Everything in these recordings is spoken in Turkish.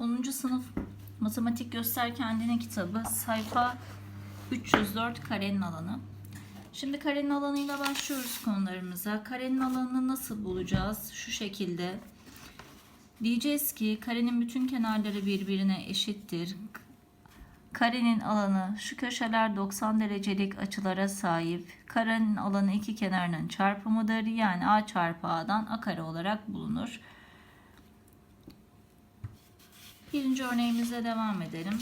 10. sınıf matematik göster kendine kitabı sayfa 304 karenin alanı. Şimdi karenin alanıyla başlıyoruz konularımıza. Karenin alanını nasıl bulacağız? Şu şekilde. Diyeceğiz ki karenin bütün kenarları birbirine eşittir. Karenin alanı şu köşeler 90 derecelik açılara sahip. Karenin alanı iki kenarının çarpımıdır. Yani a çarpı a'dan a kare olarak bulunur. Birinci örneğimize devam edelim.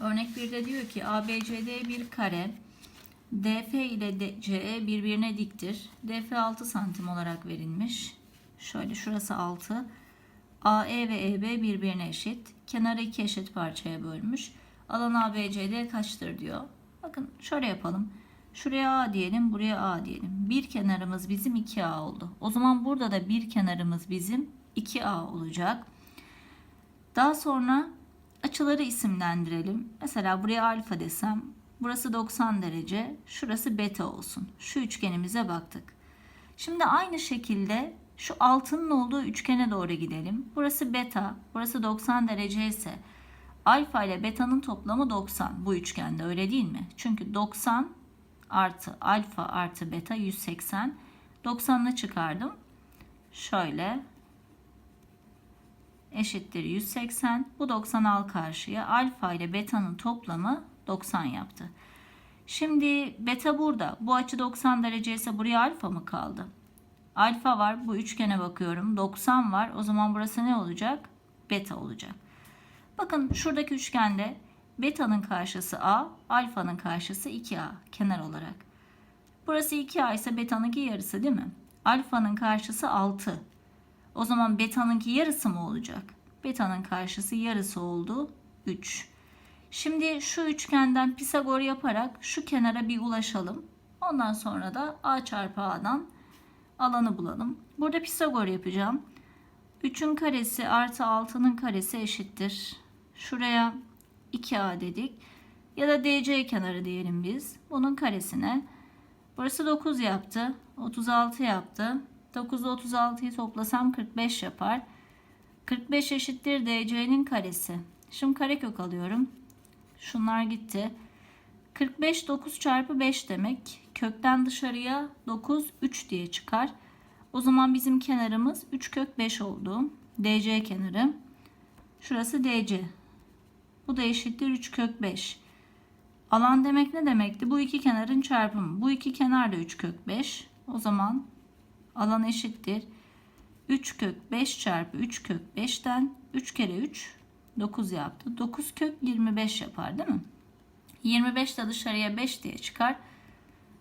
Örnek 1'de diyor ki ABCD bir kare. DF ile CE birbirine diktir. DF 6 santim olarak verilmiş. Şöyle şurası 6. AE ve EB birbirine eşit. Kenarı iki eşit parçaya bölmüş. Alan ABCD kaçtır diyor. Bakın şöyle yapalım. Şuraya A diyelim, buraya A diyelim. Bir kenarımız bizim 2A oldu. O zaman burada da bir kenarımız bizim 2A olacak. Daha sonra açıları isimlendirelim. Mesela buraya alfa desem, burası 90 derece, şurası beta olsun. Şu üçgenimize baktık. Şimdi aynı şekilde şu altının olduğu üçgene doğru gidelim. Burası beta, burası 90 derece ise alfa ile beta'nın toplamı 90 bu üçgende öyle değil mi? Çünkü 90 artı alfa artı beta 180. 90'ını çıkardım. Şöyle eşittir 180. Bu 90 al karşıya. Alfa ile beta'nın toplamı 90 yaptı. Şimdi beta burada. Bu açı 90 derece ise buraya alfa mı kaldı? Alfa var. Bu üçgene bakıyorum. 90 var. O zaman burası ne olacak? Beta olacak. Bakın şuradaki üçgende beta'nın karşısı A, alfanın karşısı 2A kenar olarak. Burası 2A ise beta'nınki yarısı değil mi? Alfanın karşısı 6. O zaman beta'nınki yarısı mı olacak? Beta'nın karşısı yarısı oldu 3. Şimdi şu üçgenden Pisagor yaparak şu kenara bir ulaşalım. Ondan sonra da A çarpı A'dan alanı bulalım. Burada Pisagor yapacağım. 3'ün karesi artı 6'nın karesi eşittir. Şuraya 2A dedik. Ya da DC kenarı diyelim biz. Bunun karesine. Burası 9 yaptı. 36 yaptı. 9 ile 36'yı toplasam 45 yapar. 45 eşittir DC'nin karesi. Şimdi karekök alıyorum. Şunlar gitti. 45 9 çarpı 5 demek. Kökten dışarıya 9 3 diye çıkar. O zaman bizim kenarımız 3 kök 5 oldu. DC kenarı. Şurası DC. Bu da eşittir 3 kök 5. Alan demek ne demekti? Bu iki kenarın çarpımı. Bu iki kenar da 3 kök 5. O zaman alan eşittir. 3 kök 5 çarpı 3 kök 5'ten 3 kere 3 9 yaptı. 9 kök 25 yapar değil mi? 25 de dışarıya 5 diye çıkar.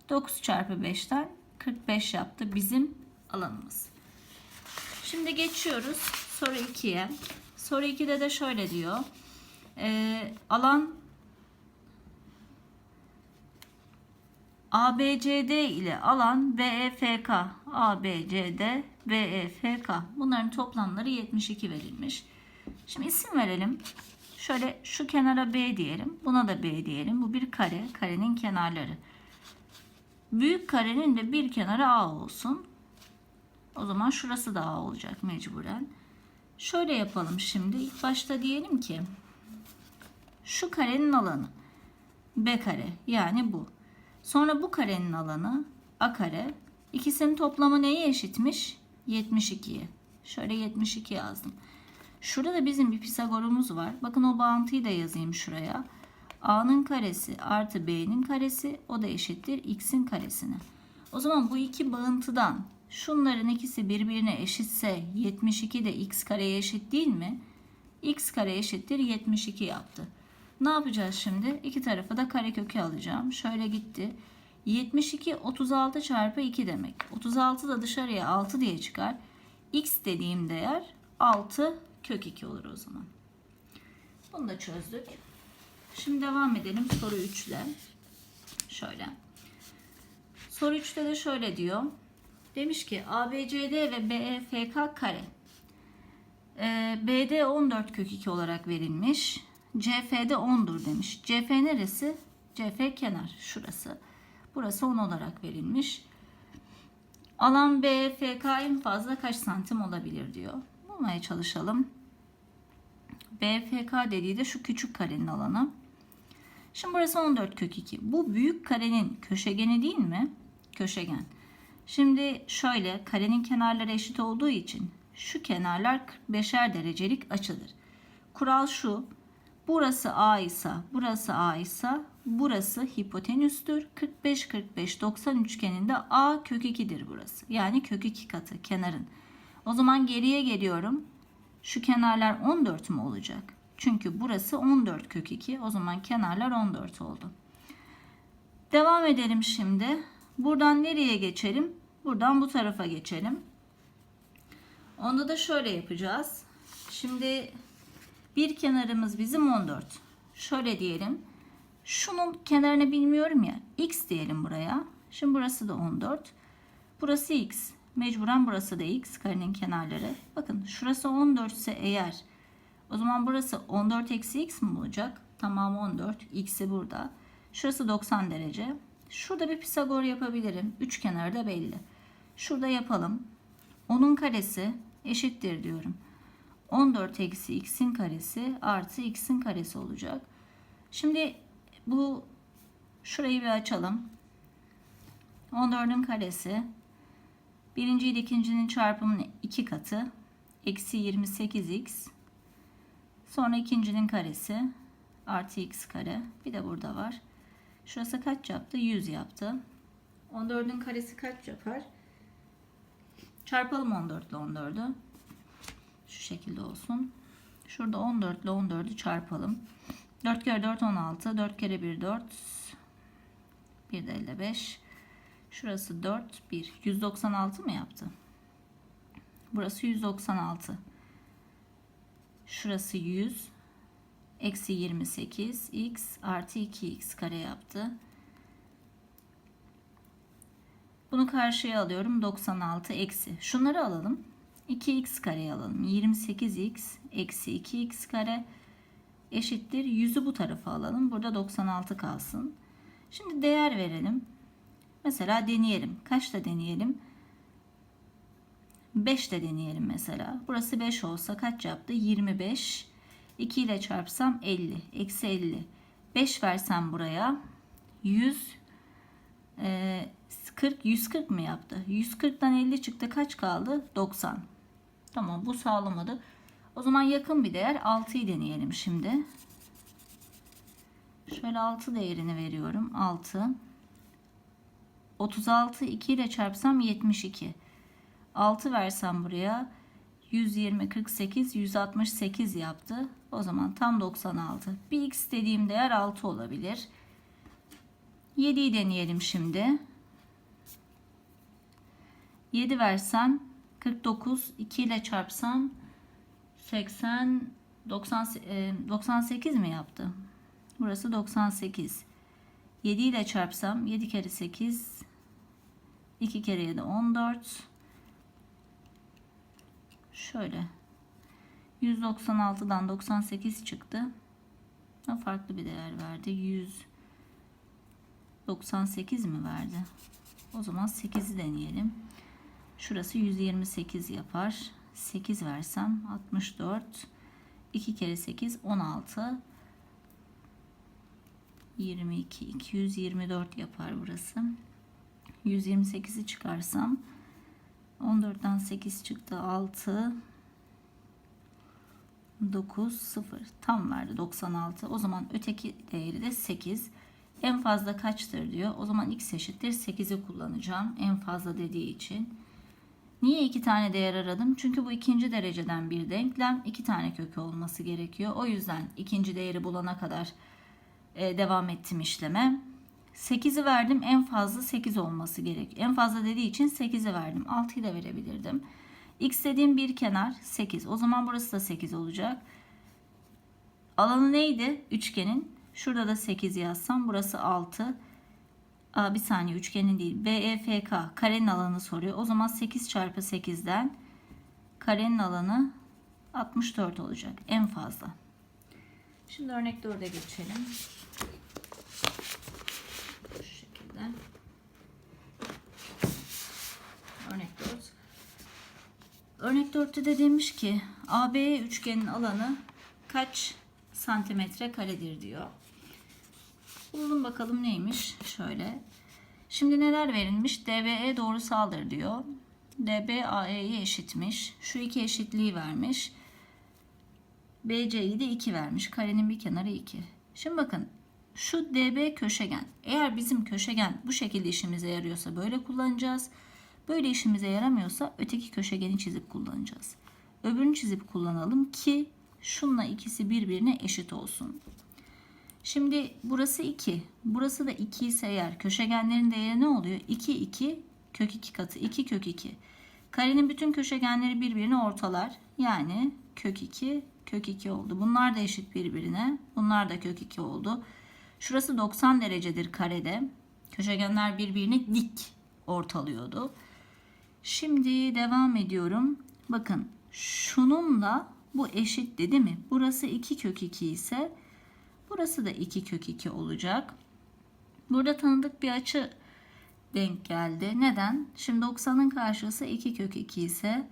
9 çarpı 5'ten 45 yaptı bizim alanımız. Şimdi geçiyoruz soru 2'ye. Soru 2'de de şöyle diyor. Ee, alan ABCD ile alan BEFK, ABCD, BEFK bunların toplamları 72 verilmiş. Şimdi isim verelim. Şöyle şu kenara B diyelim. Buna da B diyelim. Bu bir kare. Karenin kenarları. Büyük karenin de bir kenarı A olsun. O zaman şurası da A olacak mecburen. Şöyle yapalım şimdi. İlk başta diyelim ki şu karenin alanı B kare yani bu. Sonra bu karenin alanı A kare. İkisinin toplamı neye eşitmiş? 72'ye. Şöyle 72 yazdım. Şurada da bizim bir Pisagorumuz var. Bakın o bağıntıyı da yazayım şuraya. A'nın karesi artı B'nin karesi o da eşittir X'in karesine. O zaman bu iki bağıntıdan şunların ikisi birbirine eşitse 72 de X kareye eşit değil mi? X kare eşittir 72 yaptı. Ne yapacağız şimdi? İki tarafı da kareköke alacağım. Şöyle gitti. 72 36 çarpı 2 demek. 36 da dışarıya 6 diye çıkar. X dediğim değer 6 kök 2 olur o zaman. Bunu da çözdük. Şimdi devam edelim soru 3 ile. Şöyle. Soru 3'te de şöyle diyor. Demiş ki ABCD ve BEFK kare. Ee, BD 14 kök 2 olarak verilmiş. CF'de 10'dur demiş. CF neresi? CF kenar. Şurası. Burası 10 olarak verilmiş. Alan BFK en fazla kaç santim olabilir diyor. Bulmaya çalışalım. BFK dediği de şu küçük karenin alanı. Şimdi burası 14 kök 2. Bu büyük karenin köşegeni değil mi? Köşegen. Şimdi şöyle karenin kenarları eşit olduğu için şu kenarlar 45'er derecelik açıdır. Kural şu. Burası A ise, burası A ise burası hipotenüstür. 45 45 90 üçgeninde A kök 2'dir burası. Yani kök 2 katı kenarın. O zaman geriye geliyorum. Şu kenarlar 14 mü olacak? Çünkü burası 14 kök 2. O zaman kenarlar 14 oldu. Devam edelim şimdi. Buradan nereye geçelim? Buradan bu tarafa geçelim. Onda da şöyle yapacağız. Şimdi bir kenarımız bizim 14. Şöyle diyelim. Şunun kenarını bilmiyorum ya. X diyelim buraya. Şimdi burası da 14. Burası X. Mecburen burası da X. Karenin kenarları. Bakın şurası 14 ise eğer o zaman burası 14 eksi X mi olacak? Tamam 14. X'i burada. Şurası 90 derece. Şurada bir Pisagor yapabilirim. Üç kenarı da belli. Şurada yapalım. Onun karesi eşittir diyorum. 14 eksi x'in karesi artı x'in karesi olacak. Şimdi bu şurayı bir açalım. 14'ün karesi birinci ile ikincinin çarpımının iki katı eksi 28x sonra ikincinin karesi artı x kare bir de burada var. Şurası kaç yaptı? 100 yaptı. 14'ün karesi kaç yapar? Çarpalım 14 ile 14'ü. Şekilde olsun. Şurada 14 ile 14'ü çarpalım. 4 kere 4 16. 4 kere 1 4. 1 de 55. Şurası 4 1. 196 mı yaptı? Burası 196. Şurası 100. Eksi 28 x artı 2x kare yaptı. Bunu karşıya alıyorum. 96 eksi. Şunları alalım. 2x kareyi alalım. 28x eksi 2x kare eşittir. 100'ü bu tarafa alalım. Burada 96 kalsın. Şimdi değer verelim. Mesela deneyelim. Kaçta deneyelim? 5 de deneyelim mesela. Burası 5 olsa kaç yaptı? 25. 2 ile çarpsam 50. Eksi 50. 5 versem buraya 100 e, 40 140 mı yaptı? 140'dan 50 çıktı. Kaç kaldı? 90. Tamam bu sağlamadı. O zaman yakın bir değer 6'yı deneyelim şimdi. Şöyle 6 değerini veriyorum. 6. 36 2 ile çarpsam 72. 6 versem buraya 120 48 168 yaptı. O zaman tam 96. Bir x dediğim değer 6 olabilir. 7'yi deneyelim şimdi. 7 versem 49 2 ile çarpsam 80 90 e, 98 mi yaptı? Burası 98. 7 ile çarpsam 7 kere 8 2 kere 7 14 şöyle 196'dan 98 çıktı. Farklı bir değer verdi. 198 mi verdi? O zaman 8'i deneyelim. Şurası 128 yapar. 8 versem 64. 2 kere 8 16. 22 224 yapar burası. 128'i çıkarsam 14'ten 8 çıktı 6 9 0 tam verdi 96 o zaman öteki değeri de 8 en fazla kaçtır diyor o zaman x eşittir 8'i kullanacağım en fazla dediği için niye iki tane değer aradım çünkü bu ikinci dereceden bir denklem iki tane kökü olması gerekiyor o yüzden ikinci değeri bulana kadar e, devam ettim işleme 8'i verdim en fazla 8 olması gerek. En fazla dediği için 8'i verdim. 6'yı da verebilirdim. X dediğim bir kenar 8. O zaman burası da 8 olacak. Alanı neydi? Üçgenin. Şurada da 8 yazsam burası 6. Bir saniye üçgenin değil. BEFK karenin alanı soruyor. O zaman 8 çarpı 8'den karenin alanı 64 olacak en fazla. Şimdi örnek 4'e geçelim. Şu şekilde. Örnek 4. Örnek 4'te de demiş ki AB üçgenin alanı kaç santimetre karedir diyor. Bulalım bakalım neymiş. Şöyle. Şimdi neler verilmiş? DBE doğrusaldır diyor. DB AE'ye eşitmiş. Şu iki eşitliği vermiş. BC'yi de 2 vermiş. Karenin bir kenarı 2. Şimdi bakın şu DB köşegen. Eğer bizim köşegen bu şekilde işimize yarıyorsa böyle kullanacağız. Böyle işimize yaramıyorsa öteki köşegeni çizip kullanacağız. Öbürünü çizip kullanalım ki şunla ikisi birbirine eşit olsun. Şimdi burası 2. Burası da 2 ise eğer köşegenlerin değeri ne oluyor? 2 2 kök 2 katı 2 kök 2. Karenin bütün köşegenleri birbirini ortalar. Yani kök 2 kök 2 oldu. Bunlar da eşit birbirine. Bunlar da kök 2 oldu. Şurası 90 derecedir karede. Köşegenler birbirini dik ortalıyordu. Şimdi devam ediyorum. Bakın şununla bu eşitti değil mi? Burası 2 kök 2 ise burası da 2 kök 2 olacak. Burada tanıdık bir açı denk geldi. Neden? Şimdi 90'ın karşısı 2 kök 2 ise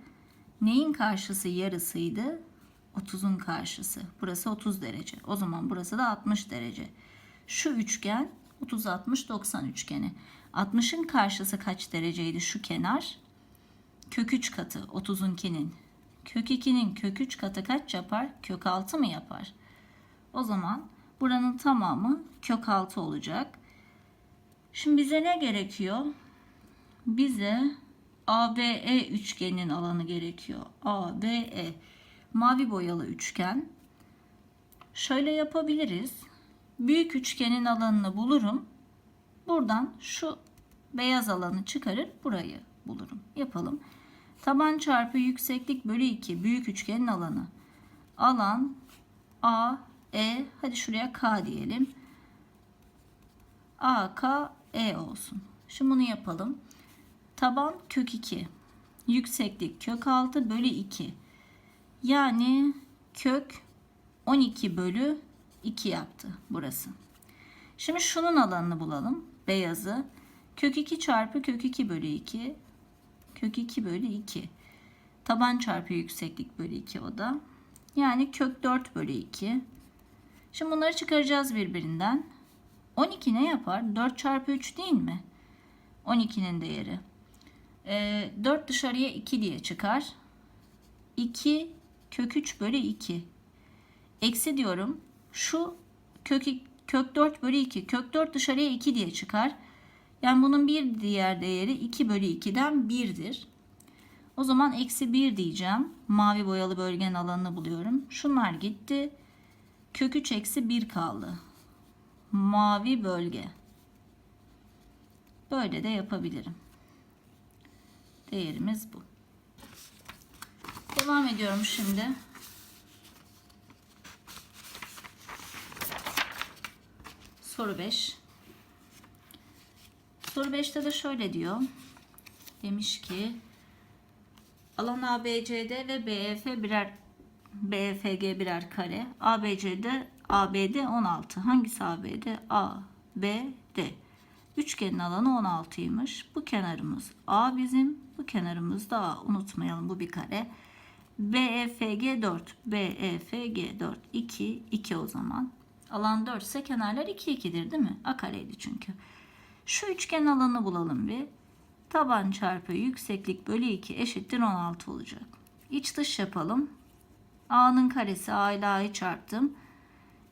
neyin karşısı yarısıydı? 30'un karşısı. Burası 30 derece. O zaman burası da 60 derece. Şu üçgen 30 60 90 üçgeni. 60'ın karşısı kaç dereceydi şu kenar? Kök 3 katı 30'unkinin. Kök 2'nin kök 3 katı kaç yapar? Kök 6 mı yapar? O zaman buranın tamamı kök 6 olacak. Şimdi bize ne gerekiyor? Bize ABE üçgenin alanı gerekiyor. ABE mavi boyalı üçgen. Şöyle yapabiliriz. Büyük üçgenin alanını bulurum. Buradan şu beyaz alanı çıkarır burayı bulurum. Yapalım. Taban çarpı yükseklik bölü 2 büyük üçgenin alanı. Alan A, E hadi şuraya K diyelim. A, K, E olsun. Şimdi bunu yapalım. Taban kök 2. Yükseklik kök 6 bölü 2. Yani kök 12 bölü 2 yaptı burası. Şimdi şunun alanını bulalım. Beyazı. Kök 2 çarpı kök 2 bölü 2. Kök 2 bölü 2. Taban çarpı yükseklik bölü 2 o da. Yani kök 4 bölü 2. Şimdi bunları çıkaracağız birbirinden. 12 ne yapar? 4 çarpı 3 değil mi? 12'nin değeri. Ee, 4 dışarıya 2 diye çıkar. 2 kök 3 bölü 2. Eksi diyorum. Şu kök, kök 4 bölü 2. Kök 4 dışarıya 2 diye çıkar. Yani bunun bir diğer değeri 2 bölü 2'den 1'dir. O zaman eksi 1 diyeceğim. Mavi boyalı bölgenin alanını buluyorum. Şunlar gitti. Kök 3 eksi 1 kaldı. Mavi bölge. Böyle de yapabilirim. Değerimiz bu. Devam ediyorum şimdi. Soru 5. Soru 5'te de şöyle diyor. Demiş ki alan ABCD ve BEF birer BFG birer kare. ABCD ABD 16. Hangisi ABD? A, B, D. Üçgenin alanı 16'ymış. Bu kenarımız A bizim. Bu kenarımız da A. Unutmayalım bu bir kare. BEFG 4. BEFG 4. 2, 2 o zaman. Alan 4 ise kenarlar 2, 2'dir değil mi? A kareydi çünkü. Şu üçgen alanı bulalım bir. Taban çarpı yükseklik bölü 2 eşittir 16 olacak. İç dış yapalım. A'nın karesi A ile A'yı çarptım.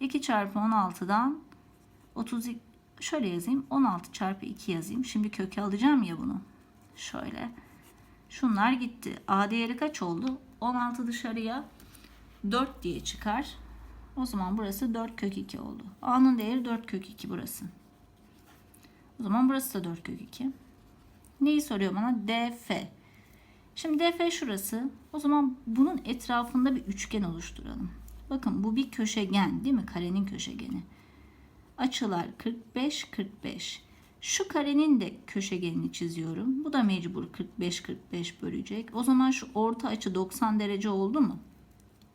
2 çarpı 16'dan 30 şöyle yazayım. 16 çarpı 2 yazayım. Şimdi kökü alacağım ya bunu. Şöyle. Şunlar gitti. A değeri kaç oldu? 16 dışarıya 4 diye çıkar. O zaman burası 4 kök 2 oldu. A'nın değeri 4 kök 2 burası. O zaman burası da 4 kök 2. Neyi soruyor bana? DF. Şimdi DF şurası. O zaman bunun etrafında bir üçgen oluşturalım. Bakın bu bir köşegen değil mi? Karenin köşegeni. Açılar 45 45. Şu karenin de köşegenini çiziyorum. Bu da mecbur 45 45 bölecek. O zaman şu orta açı 90 derece oldu mu?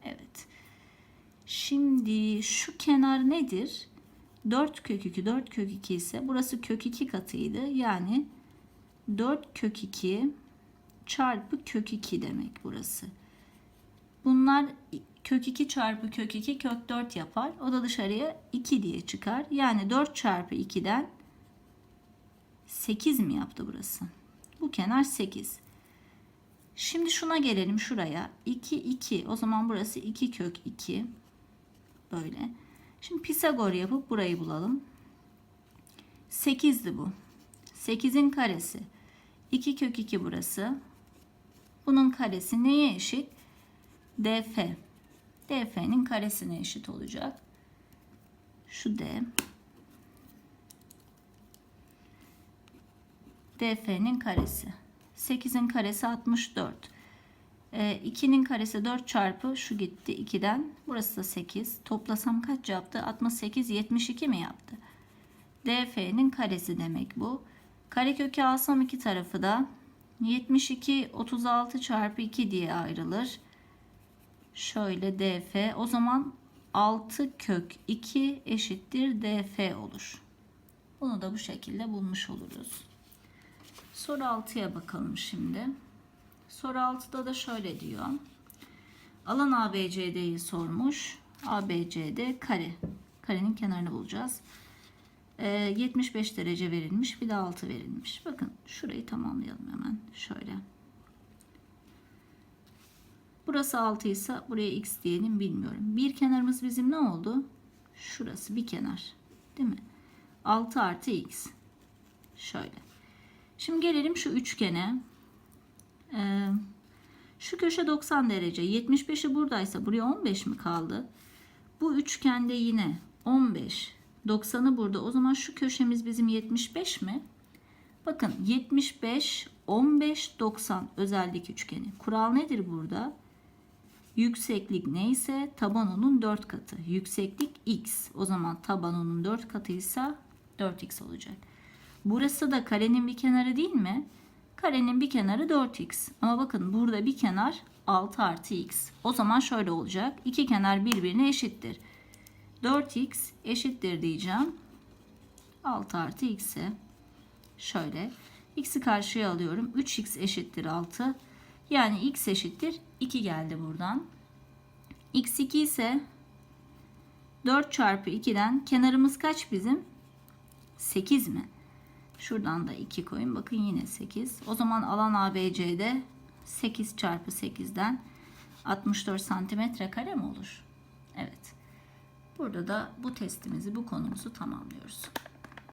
Evet. Şimdi şu kenar nedir? 4 kök 2 4 kök 2 ise burası kök 2 katıydı. Yani 4 kök 2 çarpı kök 2 demek burası. Bunlar kök 2 çarpı kök 2 kök 4 yapar. O da dışarıya 2 diye çıkar. Yani 4 çarpı 2'den 8 mi yaptı burası? Bu kenar 8. Şimdi şuna gelelim şuraya. 2 2. O zaman burası 2 kök 2. Böyle. Şimdi Pisagor yapıp burayı bulalım. 8'di bu. 8'in karesi. 2 kök 2 burası. Bunun karesi neye eşit? DF. DF'nin karesine eşit olacak. Şu D. DF'nin karesi. 8'in karesi 64. Ee, 2'nin karesi 4 çarpı şu gitti 2'den. Burası da 8. Toplasam kaç yaptı? 68 72 mi yaptı? DF'nin karesi demek bu. Karekökü alsam iki tarafı da 72 36 çarpı 2 diye ayrılır. Şöyle DF o zaman 6 kök 2 eşittir DF olur. Bunu da bu şekilde bulmuş oluruz. Soru 6'ya bakalım şimdi. Soru 6'da da şöyle diyor. Alan ABCD'yi sormuş. ABCD kare. Karenin kenarını bulacağız. Ee, 75 derece verilmiş. Bir de 6 verilmiş. Bakın şurayı tamamlayalım hemen. Şöyle. Burası 6 ise buraya x diyelim bilmiyorum. Bir kenarımız bizim ne oldu? Şurası bir kenar. Değil mi? 6 artı x. Şöyle. Şimdi gelelim şu üçgene. Ee, şu köşe 90 derece. 75'i buradaysa buraya 15 mi kaldı? Bu üçgende yine 15. 90'ı burada. O zaman şu köşemiz bizim 75 mi? Bakın 75, 15, 90 özellik üçgeni. Kural nedir burada? Yükseklik neyse taban onun 4 katı. Yükseklik x. O zaman taban onun 4 katıysa 4x olacak. Burası da karenin bir kenarı değil mi? Karenin bir kenarı 4x. Ama bakın burada bir kenar 6 artı x. O zaman şöyle olacak. İki kenar birbirine eşittir. 4x eşittir diyeceğim. 6 artı x'e. Şöyle. x'i karşıya alıyorum. 3x eşittir 6. Yani x eşittir 2 geldi buradan. x2 ise 4 çarpı 2'den kenarımız kaç bizim? 8 mi? Şuradan da 2 koyun. Bakın yine 8. O zaman alan ABC'de 8 çarpı 8'den 64 santimetre kare mi olur? Evet. Burada da bu testimizi, bu konumuzu tamamlıyoruz.